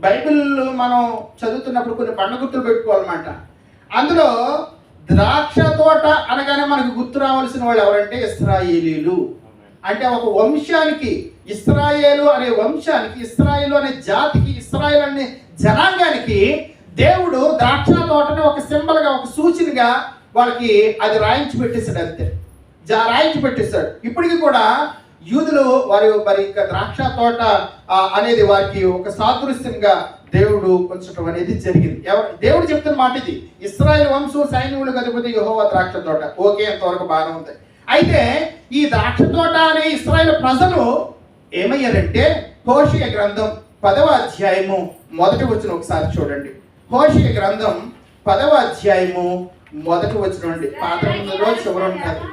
Bible మనం చదువుతున్నప్పుడు కొన్ని పండ్ల గుర్తులు పెట్టుకోవాలన్నమాట. అందులో ద్రాక్ష తోట అనగానే మనకు గుర్తు రావాల్సిన వాళ్ళు ఎవరంటే ఇస్రాయేలీలు. అంటే ఒక వంశానికి ఇస్రాయేలు అనే వంశానికి ఇస్రాయేలు అనే జాతికి ఇస్రాయేల్ అనే జనాంగానికి దేవుడు ద్రాక్ష తోటని ఒక సింబల్గా ఒక సూచనగా వాళ్ళకి అది రాయించి పెట్టేశాడు అంతే. జా రాయించి పెట్టేశాడు. ఇప్పటికీ కూడా యూదులు వారి మరి ఇంకా ద్రాక్ష తోట అనేది వారికి ఒక సాదృశ్యంగా దేవుడు ఉంచడం అనేది జరిగింది. ఎవరు? దేవుడు చెప్తున్న మాట ఇది. ఇస్రాయల్ వంశం సైన్యులు కదిపోతే యహోవా ద్రాక్ష తోట. ఓకే అంతవరకు బాగానే ఉంది. అయితే ఈ ద్రాక్ష తోట అనే ఇస్రాయల్ ప్రజలు ఏమయ్యారంటే హోషియ గ్రంథం పదవ అధ్యాయము మొదటి వచ్చిన ఒకసారి చూడండి. హోషియ గ్రంథం పదవ అధ్యాయము మొదటి వచ్చిన పాత నిబంధనలో చివరి ఉంటుంది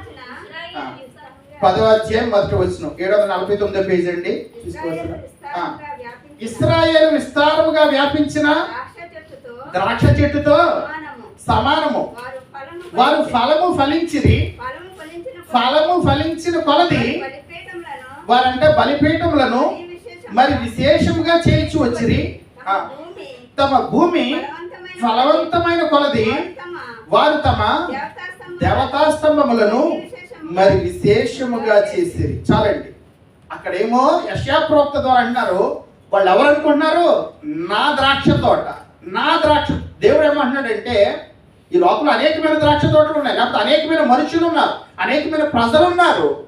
పదవ అధ్యాయం మొదటి వచ్చిన ఏడు వందల నలభై తొమ్మిదో పేజ్ అండి. ఇస్రాయేల్ విస్తారముగా వ్యాపించిన ద్రాక్ష చెట్టుతో సమానము. వారు ఫలము ఫలించిరి. ఫలము ఫలించిన కొలది. వారంటే బలిపీఠములను మరి విశేషముగా చేయించి వచ్చిరి. ఆ, తమ భూమి ఫలవంతమైన కొలది వారు తమ దేవతా స్తంభములను మరి విశేషముగా చేసేది. చాలండి. అక్కడేమో యశాప్రోక్త ద్వారా అంటున్నారు వాళ్ళు ఎవరు అనుకుంటున్నారు నా ద్రాక్ష తోట. నా ద్రాక్ష దేవుడు ఏమంటున్నాడంటే ఈ లోపల అనేకమైన ద్రాక్ష తోటలు ఉన్నాయి. లేకపోతే అనేకమైన మనుషులు ఉన్నారు. అనేకమైన ప్రజలు ఉన్నారు.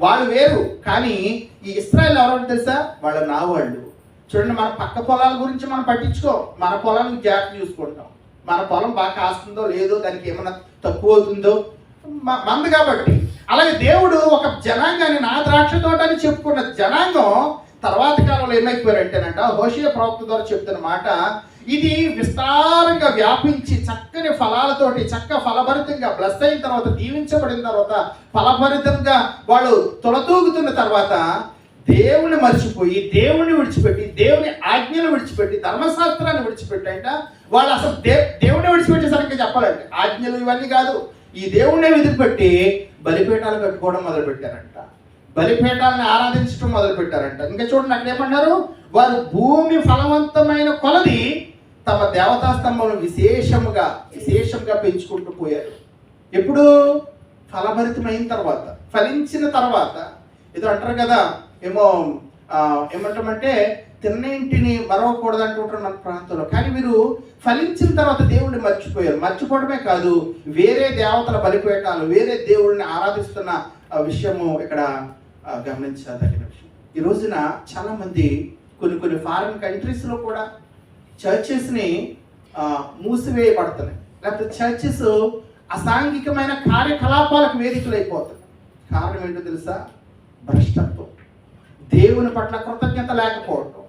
వాళ్ళు వేరు. కానీ ఈ ఇస్రాయల్ ఎవరో తెలుసా? వాళ్ళు నా వాళ్ళు. చూడండి మన పక్క పొలాల గురించి మనం పట్టించుకో. మన పొలానికి జాగ్రత్త చూసుకుంటాం. మన పొలం బాగా కాస్తుందో లేదో దానికి ఏమైనా తక్కువ అవుతుందో మంది కాబట్టి. అలాగే దేవుడు ఒక జనాంగాన్ని నా ద్రాక్ష తోట అని చెప్పుకున్న జనాంగం తర్వాత కాలంలో ఏమైపోయారంటేనంట హోషియ ప్రవక్త ద్వారా చెప్తున్న మాట ఇది విస్తారంగా వ్యాపించి చక్కని ఫలాలతోటి చక్క ఫలభరితంగా బ్లస్ అయిన తర్వాత దీవించబడిన తర్వాత ఫలభరితంగా వాళ్ళు తొలతూగుతున్న తర్వాత దేవుని మర్చిపోయి దేవుని విడిచిపెట్టి దేవుని ఆజ్ఞలు విడిచిపెట్టి ధర్మశాస్త్రాన్ని విడిచిపెట్టంట వాళ్ళు అసలు దే దేవుని విడిచిపెట్టేసరికి చెప్పాలంటే ఆజ్ఞలు ఇవన్నీ కాదు. ఈ దేవుణ్ణి వదిలిపెట్టి బలిపీఠాలు కట్టుకోవడం మొదలుపెట్టారంట. బలిపీఠాలను ఆరాధించడం మొదలుపెట్టారంట. ఇంకా చూడండి అక్కడ ఏమన్నారు? వారు భూమి ఫలవంతమైన కొలది తమ దేవతా స్తంభం విశేషముగా విశేషంగా పెంచుకుంటూ పోయారు. ఎప్పుడు? ఫలభరితమైన తర్వాత ఫలించిన తర్వాత. ఏదో అంటారు కదా ఏమో ఏమంటామంటే తిన్నింటిని మరవకూడదు అంటుంటారు మన ప్రాంతంలో. కానీ మీరు ఫలించిన తర్వాత దేవుడిని మర్చిపోయారు. మర్చిపోవడమే కాదు వేరే దేవతల బలిపేటాలు వేరే దేవుడిని ఆరాధిస్తున్న విషయము ఇక్కడ గమనించదగిన విషయం. ఈ రోజున చాలా మంది కొన్ని కొన్ని ఫారిన్ కంట్రీస్లో కూడా చర్చెస్ని మూసివేయబడుతున్నాయి. లేకపోతే చర్చెస్ అసాంఘికమైన కార్యకలాపాలకు వేదికలు అయిపోతున్నాయి కారణం ఏంటో తెలుసా? భ్రష్టత్వం దేవుని పట్ల కృతజ్ఞత లేకపోవటం.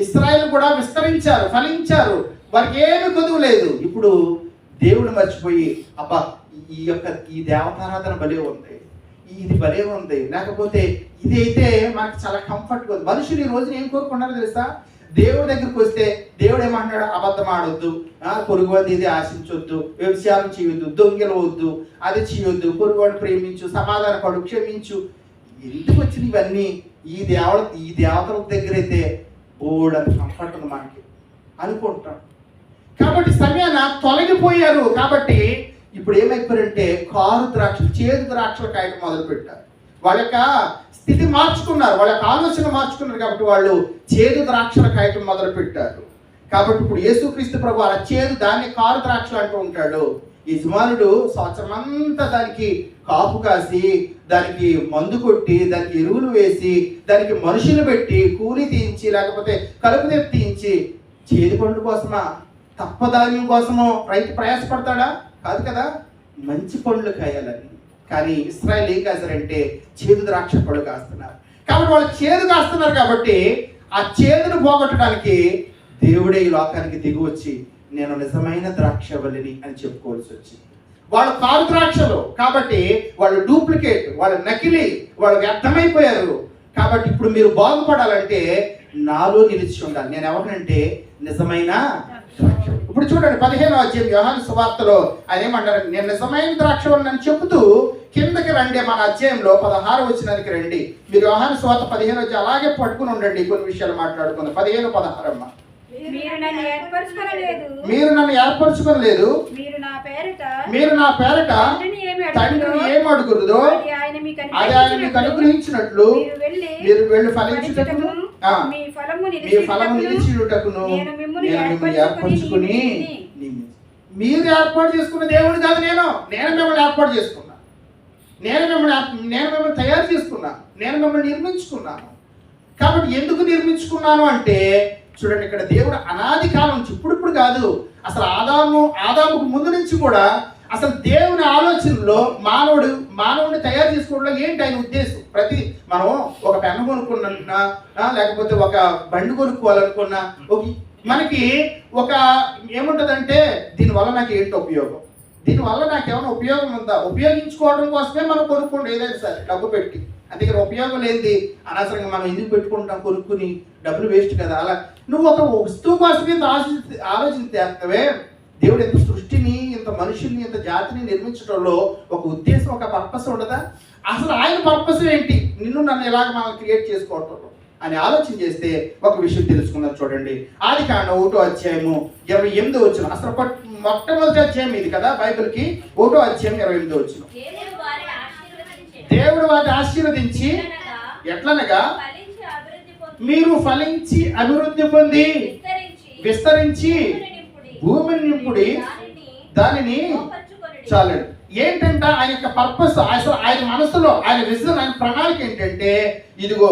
ఇస్రాయల్ కూడా విస్తరించారు ఫలించారు. వారికి ఏమి కొదువు లేదు. ఇప్పుడు దేవుడు మర్చిపోయి అబ్బా ఈ యొక్క ఈ దేవతారాధన భలే ఉంది. ఇది భలే ఉంది. లేకపోతే ఇది అయితే చాలా కంఫర్ట్గా ఉంది. మనుషులు ఈ రోజున ఏం కోరుకున్నారో తెలుసా? దేవుడి దగ్గరికి వస్తే దేవుడు ఏమంటున్నాడు? అబద్ధం ఆడొద్దు. ఆ, పొరుగువాడిని ఇది ఆశించొద్దు. వ్యభిచారం చేయొద్దు. దొంగలవద్దు. అది చేయొద్దు. పొరుగువాడిని ప్రేమించు. సమాధాన పడు క్షమించు. ఎందుకు వచ్చిన ఇవన్నీ ఈ దేవ ఈ దేవతల దగ్గర అయితే బోర్డు కంఫర్ట్ మనకి. అనుకుంటాం. కాబట్టి సమయాన తొలగిపోయారు. కాబట్టి ఇప్పుడు ఏమైపోయారంటే కారు ద్రాక్షలు చేదు ద్రాక్షలు కాయటం మొదలు పెట్టారు వాళ్ళ యొక్క స్థితి మార్చుకున్నారు. వాళ్ళ యొక్క ఆలోచన మార్చుకున్నారు కాబట్టి వాళ్ళు చేదు ద్రాక్షల కాయటం మొదలు పెట్టారు కాబట్టి ఇప్పుడు యేసుక్రీస్తు ప్రభు అలా చేదు దాన్ని కారు ద్రాక్షలు అంటూ ఉంటాడు. యజమానుడు సంవత్సరం అంతా దానికి కాపు కాసి దానికి మందు కొట్టి దానికి ఎరువులు వేసి దానికి మనుషులు పెట్టి కూలి తీయించి లేకపోతే కలుపు తెప్పించి చేదు పండు కోసమా? తప్పదాన్యం కోసమో రైతు ప్రయాసపడతాడా? కాదు కదా. మంచి పండ్లు కాయాలని. కానీ ఇస్రాయల్ ఏం కాశారంటే చేదు ద్రాక్ష పళ్ళు కాస్తున్నారు. కాబట్టి వాళ్ళు చేదు కాస్తున్నారు కాబట్టి ఆ చేదును పోగొట్టడానికి దేవుడే ఈ లోకానికి దిగి వచ్చి నేను నిజమైన ద్రాక్ష వల్లిని అని చెప్పుకోవాల్సి వచ్చింది. వాళ్ళు కారు ద్రాక్షలు. కాబట్టి వాళ్ళు డూప్లికేట్ వాళ్ళు నకిలీ వాళ్ళు వ్యర్థమైపోయారు. కాబట్టి ఇప్పుడు మీరు బాగుపడాలంటే నాలో నిలిచి ఉండాలి. నేను ఎవరినంటే నిజమైన ఇప్పుడు చూడండి పదిహేను అధ్యాయం వ్యవహార సువార్తలో ఆయన ఏమంటారు? నేను నిజమైన ద్రాక్ష అని చెబుతూ కిందకి రండి మన అధ్యాయంలో పదహారు వచ్చినానికి రండి. మీరు వ్యవహార సువార్త పదిహేను వచ్చి అలాగే పట్టుకుని ఉండండి. కొన్ని విషయాలు మాట్లాడుకుందాం. పదిహేను పదహారమ్మ. మీరు నన్ను ఏర్పరచుకోలేదు. మీరు నన్ను ఏర్పరచుకోలేదు. మీరు నా పేరిట మీరు నా పేరట తండ్రిని ఏం అడుగురుదో అది ఆయన మీకు అనుగ్రహించినట్లు మీరు వెళ్ళి ఆ, మీ ఫలము నేను మిమ్మల్ని ఏర్పరచుకుని మీరు ఏర్పాటు చేసుకున్న దేవుడు కాదు నేను నేను మిమ్మల్ని ఏర్పాటు చేసుకున్నా. నేను మిమ్మల్ని నేను మిమ్మల్ని తయారు చేసుకున్నాను నేను మిమ్మల్ని నిర్మించుకున్నాను. కాబట్టి ఎందుకు నిర్మించుకున్నాను అంటే చూడండి ఇక్కడ దేవుడు అనాది కాలం నుంచి ఇప్పుడిప్పుడు కాదు అసలు ఆదాము ఆదాముకు ముందు నుంచి కూడా అసలు దేవుని ఆలోచనలో మానవుడు మానవుడిని తయారు చేసుకోవడంలో ఏంటి ఆయన ఉద్దేశం? ప్రతి మనం ఒక పెన్ను కొనుక్కున్నా లేకపోతే ఒక బండి కొనుక్కోవాలనుకున్నా ఒక మనకి ఒక ఏముంటదంటే దీనివల్ల నాకు ఏంటి ఉపయోగం? దీనివల్ల నాకు ఏమైనా ఉపయోగం ఉందా? ఉపయోగించుకోవడం కోసమే మనం కొనుక్కోండి ఏదైనా సరే డబ్బు పెట్టి. అందుకని ఉపయోగం లేనిది అనవసరంగా మనం ఎందుకు పెట్టుకుంటాం కొనుక్కుని డబ్బులు వేస్ట్ కదా అలా నువ్వు ఒక వస్తువు కోసమే ఇంత ఆలోచి ఆలోచించేస్తవే దేవుడు ఇంత సృష్టిని ఇంత మనుషుల్ని ఇంత జాతిని నిర్మించడంలో ఒక ఉద్దేశం ఒక పర్పస్ ఉండదా? అసలు ఆయన పర్పస్ ఏంటి? నిన్ను నన్ను ఎలాగ మనం క్రియేట్ చేసుకోవటంలో అని ఆలోచన చేస్తే ఒక విషయం తెలుసుకుందాం చూడండి. ఆది కాండ ఒకటో అధ్యాయము ఇరవై ఎనిమిదో వచ్చిన అసలు మొట్టమొదటి అధ్యాయం ఇది కదా బైబిల్కి? ఒకటో అధ్యాయం ఇరవై ఎనిమిదో వచ్చిన దేవుడు వాటిని ఆశీర్వదించి ఎట్లనగా, మీరు ఫలించి అభివృద్ధి పొంది విస్తరించి, భూమిని నింపుడి, దానిని చాలు చాలండి. ఏంటంటే ఆయన యొక్క పర్పస్ అసలు ఆయన మనసులో ఆయన విజన్ ఆయన ప్రణాళిక ఏంటంటే ఇదిగో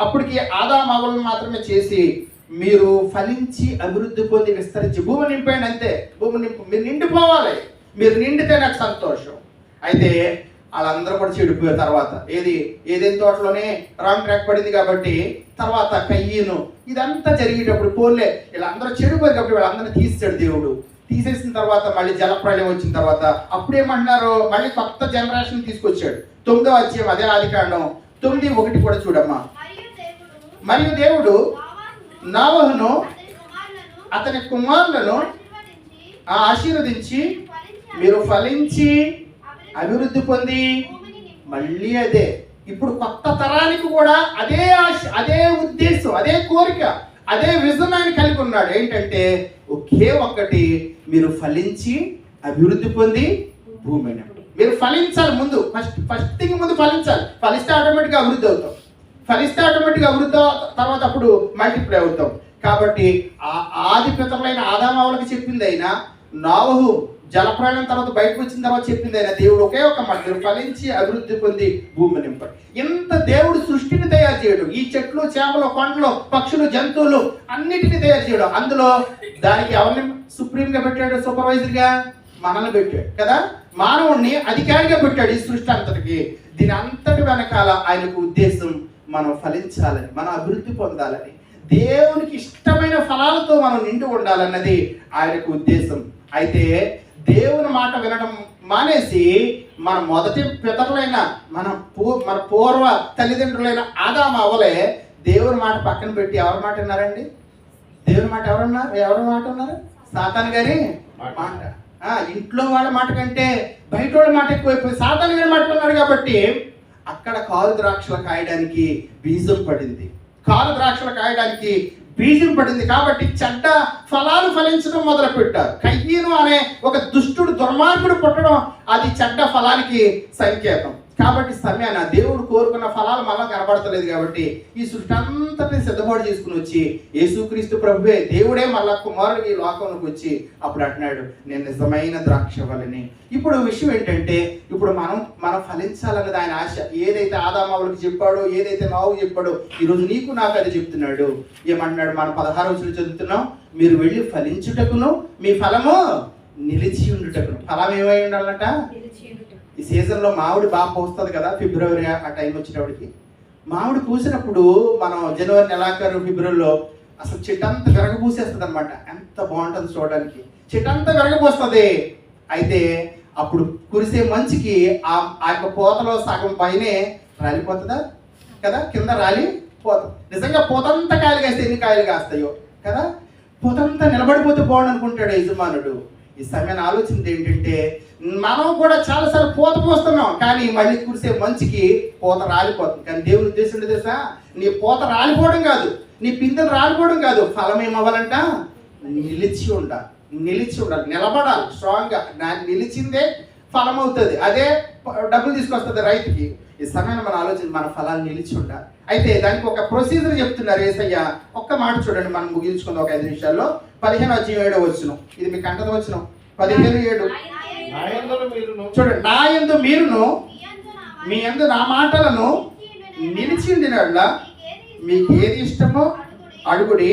అప్పటికి ఆదా ఆదామవులను మాత్రమే చేసి మీరు ఫలించి అభివృద్ధి పొంది విస్తరించి భూమి నింపండి అంతే. భూమి నింపు మీరు నిండిపోవాలి. మీరు నిండితే నాకు సంతోషం. అయితే వాళ్ళందరూ కూడా చెడిపోయారు తర్వాత. ఏది ఏదైనా తోటలోనే రాంగ్ ట్రాక్ పడింది కాబట్టి తర్వాత కయ్యను. ఇదంతా జరిగేటప్పుడు పోలే వీళ్ళందరూ చెడిపోయారు కాబట్టి వీళ్ళందరినీ తీసాడు దేవుడు. తీసేసిన తర్వాత మళ్ళీ జలప్రళయం వచ్చిన తర్వాత అప్పుడేమంటున్నారు? మళ్ళీ కొత్త జనరేషన్ తీసుకొచ్చాడు. తొమ్మిదో అధ్యాయం అదే ఆది కాండం తొమ్మిది ఒకటి కూడా చూడమ్మా. మరియు దేవుడు నావాహును, అతని కుమారులను ఆశీర్వదించి, ఆ ఆశీర్వదించి ఫలించి మీరు ఫలించి అభివృద్ధి పొంది. మళ్ళీ అదే. ఇప్పుడు కొత్త తరానికి కూడా అదే ఆశ అదే ఉద్దేశం అదే కోరిక అదే విజన్ ఆయన కలిగి ఉన్నాడు. ఏంటంటే ఒకే ఒక్కటి మీరు ఫలించి అభివృద్ధి పొంది భూమిని మీరు ఫలించాలి ముందు. ఫస్ట్ ఫస్ట్ థింగ్ ముందు ఫలించాలి. ఫలిస్తే ఆటోమేటిక్గా అభివృద్ధి అవుతాం. ఫలిస్తే ఆటోమేటిక్గా అభివృద్ధి తర్వాత అప్పుడు మల్టిప్లై అవుతాం. కాబట్టి ఆ ఆది పితరులైన ఆదామావులకు చెప్పింది అయినా నావహు జలప్రాణం తర్వాత బయటకు వచ్చిన తర్వాత చెప్పింది ఆయన దేవుడు ఒకే ఒక మధ్య ఫలించి అభివృద్ధి పొంది భూమి నింపడు. ఇంత దేవుడు సృష్టిని తయారు చేయడం. ఈ చెట్లు చేపలు కొండలు పక్షులు జంతువులు అన్నిటిని తయారు చేయడం. అందులో దానికి ఎవరిని సుప్రీంగా పెట్టాడు సూపర్వైజర్గా మనల్ని పెట్టాడు. కదా? మానవుణ్ణి అధికారిగా పెట్టాడు ఈ సృష్టి అంతటికి. దీని అంతటి వెనకాల ఆయనకు ఉద్దేశం మనం ఫలించాలని మనం అభివృద్ధి పొందాలని దేవునికి ఇష్టమైన ఫలాలతో మనం నిండి ఉండాలన్నది ఆయనకు ఉద్దేశం. అయితే దేవుని మాట వినడం మానేసి మన మొదటి పితరులైన మన పూ మన పూర్వ తల్లిదండ్రులైన ఆదామ అవలే దేవుని మాట పక్కన పెట్టి ఎవరి మాట విన్నారండి? దేవుని మాట ఎవరన్నారు ఎవరి మాట ఉన్నారు సాతాన్ గారి మాట. ఆ, ఇంట్లో వాళ్ళ మాట కంటే బయట వాళ్ళ మాట ఎక్కువైపోయి సాతాన్ గారి మాట ఉన్నారు కాబట్టి అక్కడ కారు ద్రాక్షలు కాయడానికి బీజం పడింది. కారు ద్రాక్షలు కాయడానికి బీజం పడింది కాబట్టి చెడ్డ ఫలాలు ఫలించడం మొదలు పెట్టారు కయ్యను అనే ఒక దుష్టుడు దుర్మార్గుడు పుట్టడం అది చెడ్డ ఫలానికి సంకేతం. కాబట్టి సమయాన దేవుడు కోరుకున్న ఫలాలు మళ్ళా కనబడతలేదు కాబట్టి ఈ సృష్టి అంతటిని సిద్ధపాటు చేసుకుని వచ్చి యేసుక్రీస్తు ప్రభువే దేవుడే మళ్ళా కుమారుడు ఈ లోకంలోకి వచ్చి అప్పుడు అంటున్నాడు నేను నిజమైన ద్రాక్ష వలని ఇప్పుడు విషయం ఏంటంటే ఇప్పుడు మనం మనం ఫలించాలన్నది ఆయన ఆశ. ఏదైతే ఆదామావులకు చెప్పాడో ఏదైతే నావు చెప్పాడో ఈరోజు నీకు నాకు అది చెప్తున్నాడు. ఏమంటున్నాడు మనం పదహారు రోజులు చదువుతున్నాం మీరు వెళ్ళి ఫలించుటకును మీ ఫలము నిలిచి ఉండుటకును. ఫలం ఏమై ఉండాలంట? ఈ సీజన్లో మామిడి బాగా పూస్తుంది కదా ఫిబ్రవరి ఆ టైం వచ్చేటప్పటికి మామిడి పూసినప్పుడు మనం జనవరి నెలాఖరు ఫిబ్రవరిలో అసలు చెట్టు విరగ పూసేస్తుంది అనమాట ఎంత బాగుంటుంది చూడడానికి. చెట్టు అంతా విరగబోస్తుంది అయితే అప్పుడు కురిసే మంచుకి ఆ ఆ యొక్క పూతలో సగం పైనే రాలిపోతుందా? కదా? కింద రాలి పోతుంది నిజంగా పూతంతా కాయలు కాస్తే ఎన్ని కాయలు కాస్తాయో? కదా? పూతంతా నిలబడిపోతే బాగుండు అనుకుంటాడు యజమానుడు. ఈ సమయాన్ని ఆలోచన ఏంటంటే మనం కూడా చాలాసార్లు పూత పోస్తున్నాం కానీ మళ్ళీ కురిసే మంచికి పూత రాలిపోతుంది. కానీ దేవుని ఉద్దేశం ఏంటో తెలుసా? నీ పూత రాలిపోవడం కాదు నీ పిందెలు రాలిపోవడం కాదు ఫలం ఏమవ్వాలంట? నిలిచి ఉండాలి. నిలిచి ఉండాలి. నిలబడాలి. స్ట్రాంగ్గా. నా నిలిచిందే ఫలం అవుతుంది అదే డబ్బులు తీసుకొస్తుంది రైతుకి. ఈ సమయంలో మన ఆలోచన మన ఫలాలు నిలిచి ఉండాలి అయితే దానికి ఒక ప్రొసీజర్ చెప్తున్నారు ఏసయ్య. ఒక్క మాట చూడండి మనం ముగించుకుందాం ఒక ఐదు నిమిషాల్లో. పదిహేను వచ్చి ఏడో వచ్చును ఇది మీకు అంటది వచ్చిన పదిహేను ఏడు. చూడండి నా ఎందు మీరును మీ యందు నా ఎందు నా మాటలను నిలిచి మీకు ఏది ఇష్టమో అడుగుడి.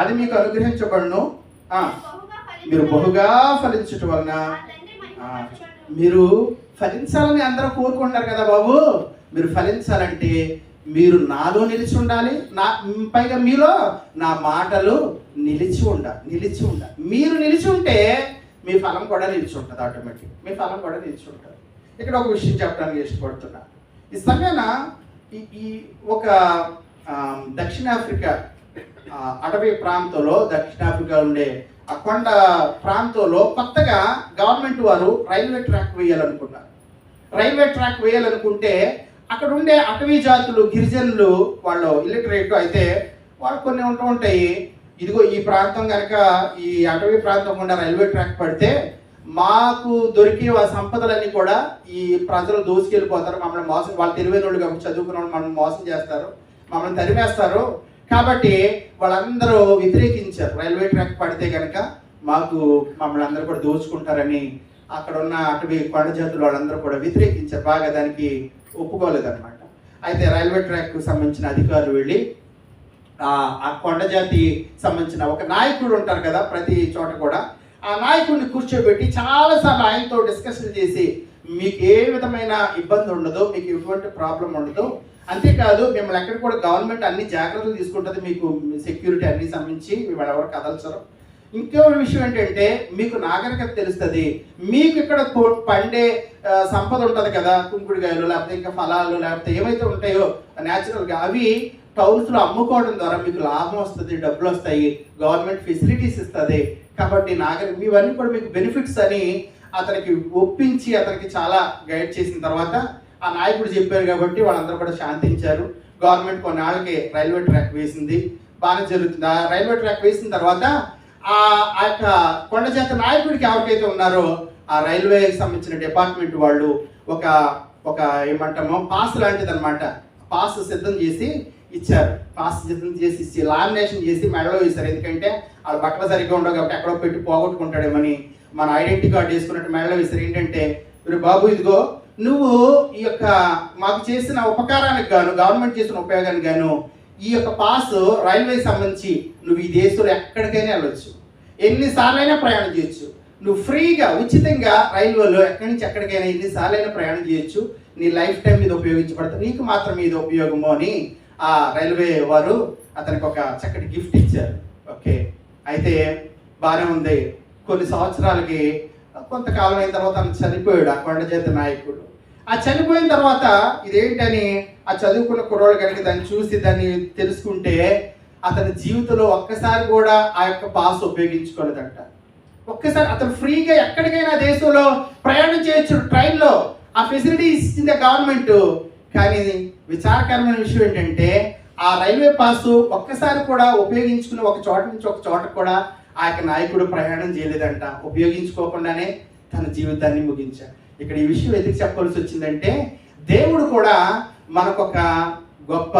అది మీకు అనుగ్రహించబడును. మీరు బహుగా ఫలించటం వలన మీరు ఫలించాలని అందరూ కోరుకుంటారు కదా బాబు? మీరు ఫలించాలంటే మీరు నాలో నిలిచి ఉండాలి. నా పైగా మీలో నా మాటలు నిలిచి ఉండాలి నిలిచి ఉండాలి మీరు నిలిచి ఉంటే మీ ఫలం కూడా నిలిచి ఉంటుంది ఆటోమేటిక్ మీ ఫలం కూడా నిలిచి ఉంటుంది. ఇక్కడ ఒక విషయం చెప్పడానికి ఇష్టపడుతున్నా. ఈ సమయాన ఈ ఈ ఒక దక్షిణాఫ్రికా అటవీ ప్రాంతంలో దక్షిణాఫ్రికా ఉండే ఆ కొండ ప్రాంతంలో కొత్తగా గవర్నమెంట్ వారు రైల్వే ట్రాక్ వేయాలనుకున్నారు రైల్వే ట్రాక్ వేయాలనుకుంటే అక్కడ ఉండే అటవీ జాతులు గిరిజనులు వాళ్ళు ఇల్లిటరేట్ అయితే వాళ్ళు కొన్ని ఉంటూ ఉంటాయి. ఇదిగో ఈ ప్రాంతం కనుక ఈ అటవీ ప్రాంతం గుండా రైల్వే ట్రాక్ పడితే మాకు దొరికే ఆ సంపదలన్నీ కూడా ఈ ప్రజలు దోసుకెళ్ళిపోతారు. మమ్మల్ని మోసం వాళ్ళు తెలివైన వాళ్ళు కాబట్టి చదువుకున్న వాళ్ళు మమ్మల్ని మోసం చేస్తారు. మమ్మల్ని తరిమేస్తారు. కాబట్టి వాళ్ళందరూ వ్యతిరేకించారు. రైల్వే ట్రాక్ పడితే కనుక మాకు మమ్మల్ని అందరూ కూడా దోచుకుంటారని అక్కడ ఉన్న అటవీ కొండ జాతులు వాళ్ళందరూ కూడా వ్యతిరేకించారు. బాగా దానికి ఒప్పుకోలేదన్నమాట. అయితే రైల్వే ట్రాక్కు సంబంధించిన అధికారులు వెళ్ళి ఆ ఆ కొండ జాతి సంబంధించిన ఒక నాయకుడు ఉంటారు కదా ప్రతి చోట కూడా ఆ నాయకుడిని కూర్చోబెట్టి చాలాసార్లు ఆయనతో డిస్కషన్ చేసి మీకు ఏ విధమైన ఇబ్బంది ఉండదు మీకు ఎటువంటి ప్రాబ్లం ఉండదు అంతేకాదు మిమ్మల్ని ఎక్కడ కూడా గవర్నమెంట్ అన్ని జాగ్రత్తలు తీసుకుంటుంది మీకు సెక్యూరిటీ అన్ని సంబంధించి మిమ్మల్ని ఎవరు కదల్చరు. ఇంకో విషయం ఏంటంటే మీకు నాగరికత తెలుస్తుంది. మీకు ఇక్కడ పండే సంపద ఉంటుంది కదా కుంకుడుకాయలు లేకపోతే ఇంకా ఫలాలు లేకపోతే ఏవైతే ఉంటాయో న్యాచురల్గా అవి టౌన్స్లో అమ్ముకోవడం ద్వారా మీకు లాభం వస్తుంది డబ్బులు వస్తాయి గవర్నమెంట్ ఫెసిలిటీస్ ఇస్తుంది. కాబట్టి నాగరిక ఇవన్నీ కూడా మీకు బెనిఫిట్స్ అని అతనికి ఒప్పించి అతనికి చాలా గైడ్ చేసిన తర్వాత ఆ నాయకుడు చెప్పారు కాబట్టి వాళ్ళందరూ కూడా శాంతించారు. గవర్నమెంట్ కొన్నాళ్ళకి రైల్వే ట్రాక్ వేసింది. బాగానే జరుగుతుంది. ఆ రైల్వే ట్రాక్ వేసిన తర్వాత ఆ ఆ యొక్క కొండ చేత నాయకుడికి ఎవరికైతే ఉన్నారో ఆ రైల్వేకి సంబంధించిన డిపార్ట్మెంట్ వాళ్ళు ఒక ఒక ఏమంటామో పాస్ లాంటిది అనమాట పాస్ సిద్ధం చేసి ఇచ్చారు. పాస్ సిద్ధం చేసి ఇచ్చి లామినేషన్ చేసి మెడలో వేశారు. ఎందుకంటే వాళ్ళ బట్టలు సరిగ్గా ఉండవు కాబట్టి ఎక్కడో పెట్టి పోగొట్టుకుంటాడేమని మన ఐడెంటిటీ కార్డు వేసుకున్నట్టు మెడలో వేశారు. ఏంటంటే మీరు బాబు ఇదిగో నువ్వు ఈ యొక్క మాకు చేసిన ఉపకారానికి గాను గవర్నమెంట్ చేసిన ఉపయోగానికి గాను ఈ యొక్క పాస్ రైల్వే సంబంధించి నువ్వు ఈ దేశంలో ఎక్కడికైనా వెళ్ళొచ్చు. ఎన్నిసార్లైనా ప్రయాణం చేయొచ్చు. నువ్వు ఫ్రీగా ఉచితంగా రైల్వేలో ఎక్కడి నుంచి ఎక్కడికైనా ఎన్నిసార్లైనా ప్రయాణం చేయొచ్చు. నీ లైఫ్ టైం మీద ఉపయోగించబడతా నీకు మాత్రం ఇది ఉపయోగము అని ఆ రైల్వే వారు అతనికి ఒక చక్కటి గిఫ్ట్ ఇచ్చారు. ఓకే. అయితే బాగానే ఉంది. కొన్ని సంవత్సరాలకి కొంతకాలం అయిన తర్వాత అతను చనిపోయాడు ఆ కొండజేత నాయకుడు. ఆ చనిపోయిన తర్వాత ఇదేంటని ఆ చదువుకున్న కుర్రోడు కనుక దాన్ని చూసి దాన్ని తెలుసుకుంటే అతని జీవితంలో ఒక్కసారి కూడా ఆ యొక్క పాస్ ఉపయోగించుకోలేదంట. ఒక్కసారి అతను ఫ్రీగా ఎక్కడికైనా దేశంలో ప్రయాణం చేయొచ్చు ట్రైన్లో. ఆ ఫెసిలిటీ ఇచ్చింది గవర్నమెంట్. కానీ విచారకరమైన విషయం ఏంటంటే ఆ రైల్వే పాస్ ఒక్కసారి కూడా ఉపయోగించుకుని ఒక చోట నుంచి ఒక చోట కూడా ఆ యొక్క నాయకుడు ప్రయాణం చేయలేదంట. ఉపయోగించుకోకుండానే తన జీవితాన్ని ముగించాడు. ఇక్కడ ఈ విషయం ఎందుకు చెప్పవలసి వచ్చిందంటే దేవుడు కూడా మనకొక గొప్ప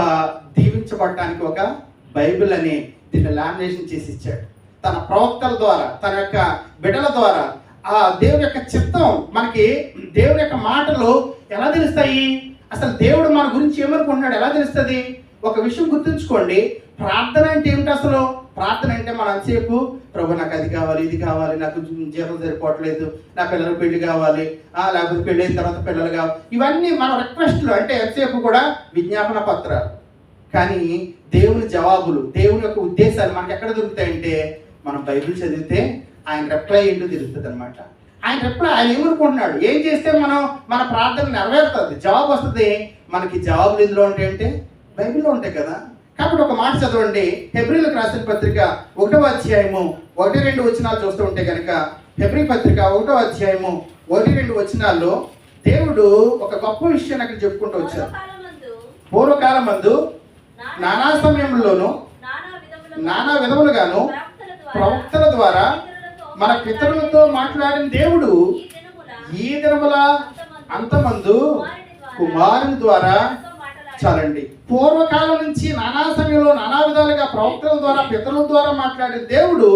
దీవించబడటానికి ఒక బైబిల్ అని దీన్ని లామినేషన్ చేసి ఇచ్చాడు. తన ప్రవక్తల ద్వారా తన యొక్క బిడ్డల ద్వారా ఆ దేవుడి యొక్క చిత్తం మనకి దేవుడి యొక్క మాటలు ఎలా తెలుస్తాయి? అసలు దేవుడు మన గురించి ఏమనుకుంటున్నాడు? ఎలా తెలుస్తుంది? ఒక విషయం గుర్తుంచుకోండి. ప్రార్థన అంటే ఏమిటి అసలు? ప్రార్థన అంటే మనం అంతసేపు ప్రభు నాకు అది కావాలి ఇది కావాలి నాకు జీవితం సరిపోవట్లేదు నా పిల్లలకు పెళ్ళి కావాలి లేకపోతే పెళ్ళి అయిన తర్వాత పిల్లలు కావాలి. ఇవన్నీ మన రిక్వెస్ట్లు అంటే ఎంతసేపు కూడా విజ్ఞాపన పత్రాలు. కానీ దేవుని జవాబులు దేవుని యొక్క ఉద్దేశాలు మనకి ఎక్కడ దొరుకుతాయంటే మనం బైబిల్ చదివితే ఆయన రిప్లై ఏంటో తెలుస్తుంది అనమాట ఆయన రిప్లై ఆయన ఏమనుకుంటున్నాడు? ఏం చేస్తే మనం మన ప్రార్థన నెరవేరుతుంది? జవాబు వస్తుంది మనకి జవాబులు ఎందులో ఉంటాయంటే బైబిల్లో ఉంటాయి కదా. కాబట్టి ఒక మాట చదవండి. హెబ్రిలకు రాసిన పత్రిక ఒకటో అధ్యాయము ఒకటి రెండు వచనాలు చూస్తూ ఉంటే కనుక హెబ్రి పత్రిక ఒకటో అధ్యాయము ఒకటి రెండు వచనాల్లో దేవుడు ఒక గొప్ప విషయాన్ని అక్కడ చెప్పుకుంటూ వచ్చారు. పూర్వకాలం మందు నానా సమయంలోనూ నానా విధములుగాను ప్రవక్తల ద్వారా మన పితరులతో మాట్లాడిన దేవుడు ఈ దినముల అంతమందు కుమారుని ద్వారా చాలండి. పూర్వకాలం నుంచి నానా సమయంలో నానా విధాలుగా ప్రవక్తల ద్వారా పితరుల ద్వారా మాట్లాడిన దేవుడు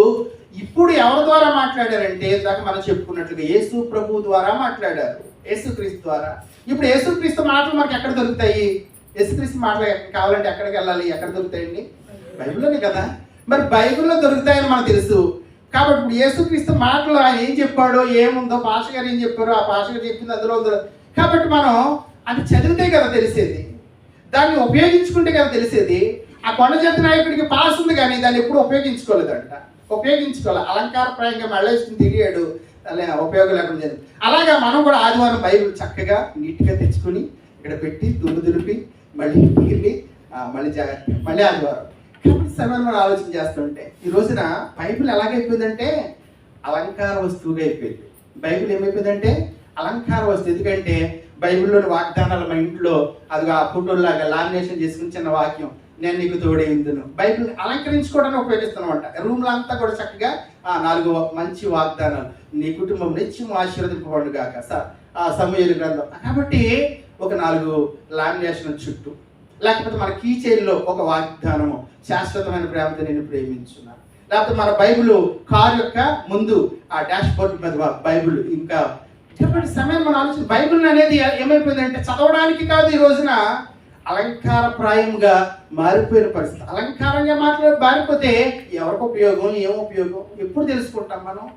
ఇప్పుడు ఎవరి ద్వారా మాట్లాడారంటే ఇందాక మనం చెప్పుకున్నట్లుగా యేసు ప్రభు ద్వారా మాట్లాడారు. యేసుక్రీస్తు ద్వారా. ఇప్పుడు యేసుక్రీస్తు మాటలు మనకి ఎక్కడ దొరుకుతాయి? యేసుక్రీస్తు మాటలు ఎక్కడ కావాలంటే ఎక్కడికి వెళ్ళాలి? ఎక్కడ దొరుకుతాయండి? బైబిల్లోనే కదా. మరి బైబిల్లో దొరుకుతాయని మనకు తెలుసు. కాబట్టి ఇప్పుడు యేసుక్రీస్తు మాటలు ఆయన ఏం చెప్పాడో ఏముందో పాష గారు ఏం చెప్పారో ఆ పాష గారు చెప్పింది అందులో ఉందో. కాబట్టి మనం అది చదివితే కదా తెలిసేది. దాన్ని ఉపయోగించుకుంటే కదా తెలిసేది. ఆ కొండ జాతి నాయకుడికి పాస్ ఉంది కానీ దాన్ని ఎప్పుడు ఉపయోగించుకోలేదంట. ఉపయోగించుకోవాలి అలంకారప్రాయంగా మళ్ళేసుకుని తిరిగాడు అలా ఉపయోగం లేకుండా జరిగింది అలాగా మనం కూడా ఆదివారం బైబిల్ చక్కగా నీట్గా తెచ్చుకొని ఇక్కడ పెట్టి దుమ్ము దులిపి మళ్ళీ తిరిగి మళ్ళీ జాగ్రత్త మళ్ళీ ఆదివారం. కాబట్టి సమయం మనం ఆలోచన చేస్తుంటే ఈ రోజున బైబిల్ ఎలాగైపోయిందంటే అలంకార వస్తువుగా అయిపోయింది. బైబిల్ ఏమైపోయిందంటే అలంకార వస్తువు. ఎందుకంటే బైబిల్లోని వాగ్దానాలు మా ఇంట్లో అదిగా ఆ ఫోటోలాగా లామినేషన్ చేసుకుని చిన్న వాక్యం నేను నీకు తోడే ఇందును బైబిల్ అలంకరించుకోవడానికి ఉపయోగిస్తానమాట రూమ్లో అంతా కూడా చక్కగా ఆ నాలుగు మంచి వాగ్దానాలు. నీ కుటుంబం నిత్యం ఆశీర్వదింపబడు గాక. సార్ ఆ సమయలు గ్రంథం. కాబట్టి ఒక నాలుగు లామినేషన్ చుట్టూ లేకపోతే మన కీ చైన్లో ఒక వాగ్దానము శాశ్వతమైన ప్రేమతో నేను ప్రేమించున్నాను. లేకపోతే మన బైబిల్ కార్ యొక్క ముందు ఆ డాష్ బోర్డ్ మీద బైబిల్ ఇంకా చెప్పండి సమయం మన ఆలోచన. బైబిల్ అనేది ఏమైపోయిందంటే చదవడానికి కాదు ఈ రోజున అలంకారప్రాయంగా మారిపోయిన పరిస్థితి. అలంకారంగా మాట్లాడి మారిపోతే ఎవరికి ఉపయోగం ఏం ఉపయోగం? ఎప్పుడు తెలుసుకుంటాం మనం?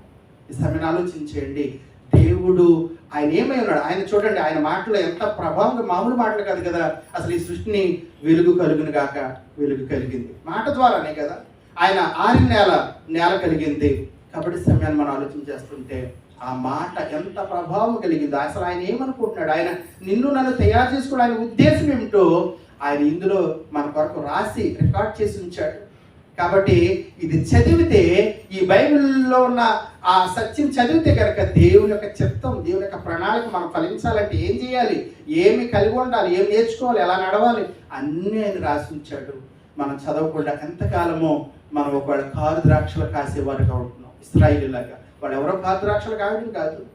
ఈ సమయం ఆలోచించేయండి. దేవుడు ఆయన ఏమై ఉన్నాడు? ఆయన చూడండి ఆయన మాటలో ఎంత ప్రభావంగా మామూలు మాటలు కాదు కదా. అసలు ఈ సృష్టిని వెలుగు కలుగును గాక వెలుగు కలిగింది. మాట ద్వారానే కదా. ఆయన ఆరి నేల నేల కలిగింది. కాబట్టి సమయాన్ని మనం ఆలోచన చేస్తుంటే ఆ మాట ఎంత ప్రభావం కలిగిందో. అసలు ఆయన ఏమనుకుంటున్నాడు? ఆయన నిన్ను నన్ను తయారు చేసుకోవడం ఆయన ఉద్దేశం ఏమిటో ఆయన ఇందులో మన కొరకు రాసి రికార్డ్ చేసి ఉంచాడు. కాబట్టి ఇది చదివితే ఈ బైబిల్లో ఉన్న ఆ సత్యం చదివితే కనుక దేవుని యొక్క చిత్తం దేవుని యొక్క ప్రణాళిక మనం ఫలించాలంటే ఏం చేయాలి? ఏమి కలిగి ఉండాలి? ఏం నేర్చుకోవాలి? ఎలా నడవాలి? అన్నీ ఆయన రాసి ఉంచాడు. మనం చదవకుండా ఎంతకాలమో మనం ఒకవేళ కారు ద్రాక్షలు కాసేవారుగా ఉంటున్నాం. ఇస్రాయిలీలాగా. వాడు ఎవరో కారు ద్రాక్షలు కావడం కాదు.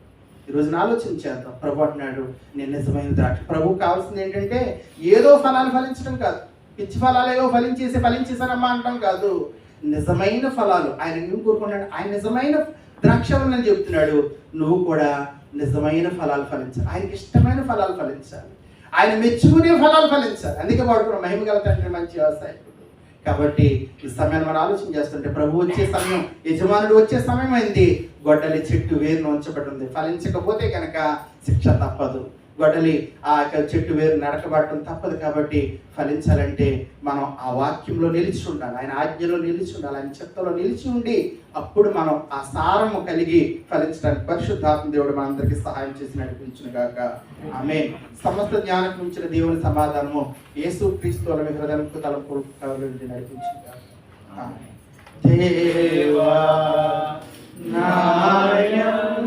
ఈ రోజున ఆలోచన చేద్దాం ప్రభు అంటున్నాడు నేను నిజమైన ద్రాక్ష ప్రభు కావాల్సింది ఏంటంటే ఏదో ఫలాలు ఫలించడం కాదు. పిచ్చి ఫలాలు ఏవో ఫలించేసి ఫలించేసానమ్మా అంటాం కాదు. నిజమైన ఫలాలు ఆయన ఏం కోరుకున్నాడు ఆయన నిజమైన ద్రాక్షలను చెప్తున్నాడు నువ్వు కూడా నిజమైన ఫలాలు ఫలించాలి. ఆయనకి ఇష్టమైన ఫలాలు ఫలించాలి. ఆయన మెచ్చుకునే ఫలాలు ఫలించాలి. అందుకే వాడుకున్న మహిమ గల తండ్రి మంచి వ్యవసాయం. కాబట్టి ఈ సమయాన్ని మనం ఆలోచన చేస్తుంటే ప్రభు వచ్చే సమయం యజమానుడు వచ్చే సమయం అయింది. గొడ్డలి చెట్టు వేరు ఉంచబడి ఉంది. ఫలించకపోతే కనుక శిక్ష తప్పదు. గొడలి ఆ యొక్క చెట్టు వేరు నడకబడటం తప్పదు కాబట్టి ఫలించాలంటే మనం ఆ వాక్యంలో నిలిచి ఉండాలి. ఆయన ఆజ్ఞలో నిలిచి ఉండాలి. ఆయన చిత్తంలో నిలిచి ఉండి అప్పుడు మనం ఆ సారము కలిగి ఫలించడానికి పరిశుద్ధాత్మ దేవుడు మనందరికీ సహాయం చేసి నడిపించును గాక. ఆమె సమస్త జ్ఞానం ఉంచిన దేవుని సమాధానము యేసు క్రీస్తుల మీ హృదయంకు తలంపు నడిపించును గాక. దేవా నాయందు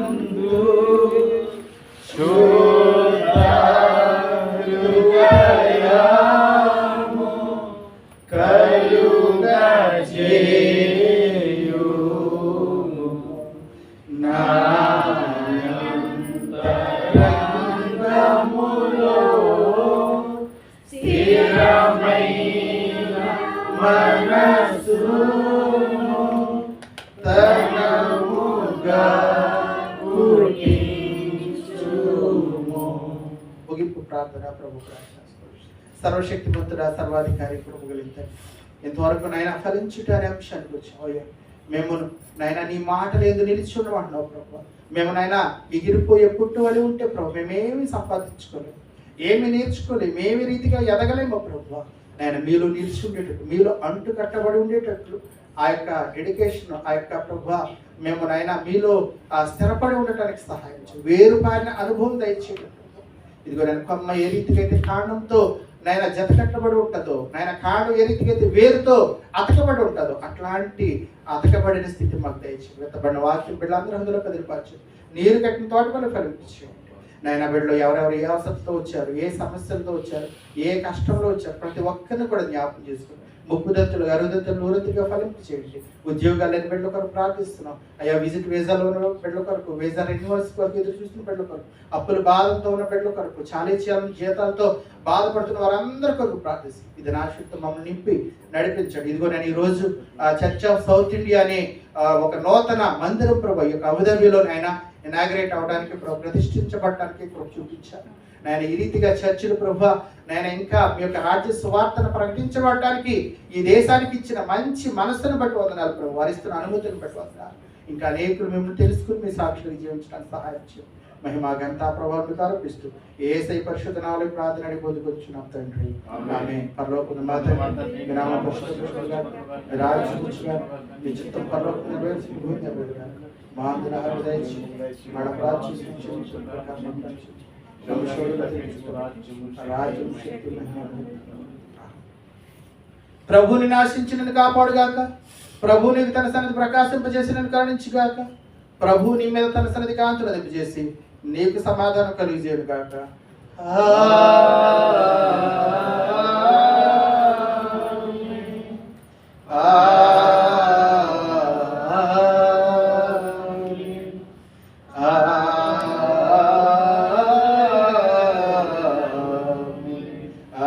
సర్వశక్తిమంతుడా సర్వాధికారి ప్రభు ఇంతవరకు నాయన ఫలించుట అనే అంశానికి వచ్చాం. అయ్యా మేము నాయన నీ మాటలు లేదు నిలిచి ఉండమంటున్నావు ప్రభు. మేము నాయన ఎగిరిపోయే పుట్టు వలి ఉంటే ప్రభు మేమేమి సంపాదించుకోలేము. ఏమి నేర్చుకోలేము. ఏమి రీతిగా ఎదగలేము ప్రభు. నాయన మీలో నిలిచి ఉండేటట్టు మీలో అంటు కట్టబడి ఉండేటట్లు ఆ యొక్క డెడికేషన్ ఆ యొక్క ప్రభు మేము నాయన మీలో ఆ స్థిరపడి ఉండటానికి సహాయం వేరు పారిన అనుభవం దయచేయడం ఇదిగో నేను కొమ్మ ఏ రీతికైతే కారణంతో నాయన జత కట్టబడి ఉంటుందో నాయన కాడు ఏ రీతికైతే వేరుతో అతకబడి ఉంటుందో అట్లాంటి అతకబడిన స్థితి మాకు దయచేయండి. వెత్తబడిన వాక్యం బిడ్డలందరూ అందులో కదిలిపరచు నీరు కట్టిన తోట మనం ఫలించేయండి నాయన బిడ్డలో ఎవరెవరు ఏ అవసరంతో వచ్చారు ఏ సమస్యలతో వచ్చారు ఏ కష్టంలో వచ్చారు ప్రతి ఒక్కరిని కూడా జ్ఞాపకం చేసుకుంటారు ముప్పుదత్తులు అరుదంతులు నూరంతులుగా ఫలింపు చేయండి. ఉద్యోగాలు అని బిడ్డల కొరకు ప్రార్థిస్తున్నాం. అయ్యా విజిట్ వీసాలో ఉన్న బిడ్డల కొరకు వీసా రెన్యువల్స్ కొరకు ఎదురు చూస్తున్న బిడ్డల కొరకు అప్పుల బాధలతో ఉన్న బిడ్డల కొరకు చాలీత్యాల జీతాలతో బాధపడుతున్న వారందరి కొరకు ప్రార్థిస్తాం ఇది నా శక్తి మమ్మల్ని నింపి నడిపించండి. ఇదిగో నేను ఈ రోజు చర్చ్ ఆఫ్ సౌత్ ఇండియా అనే ఒక నూతన మందిరం ప్రభు యొక్క అబుదాబిలో ఆయన ఇనాగ్రేట్ అవడానికి ప్రభు ప్రతిష్ఠించబడటానికి ప్రభు చూపించాను నేను ఈ రీతిగా చర్చిలు ప్రభు నేను ఇంకా మీ యొక్క రాజ్య సువార్తను ప్రకటించబడటానికి ఈ దేశానికి ఇచ్చిన మంచి మనస్సును బట్టి వందనాలు ప్రభు. వారిస్తున్న అనుమతిని బట్టి వందనాలు. ఇంకా అనేకులు మిమ్మల్ని తెలుసుకుని మీ సాక్షులు జీవించడానికి సహాయం చేయండి. మహిమ ఘనతా ప్రభావం ఆరోపిస్తూ ఏసై పరిశుద్ధ నాలుగు ప్రార్థన అడిగి పొందుకొచ్చున్నాం తండ్రి. ఆమె పరలోకం పరిశుద్ధ మీ చిత్తం పరలోకం మా అందరి మన ప్రార్థించి ప్రభుని నాశించినను కాపాడుగాక. ప్రభు నీకు తన సన్నిధి ప్రకాశింపజేసిన కరుణించుగాక. ప్రభు నీ మీద తన సన్నిధి కాంతులు దింపజేసి నీకు సమాధానం కలిగజేయను గాక ఆ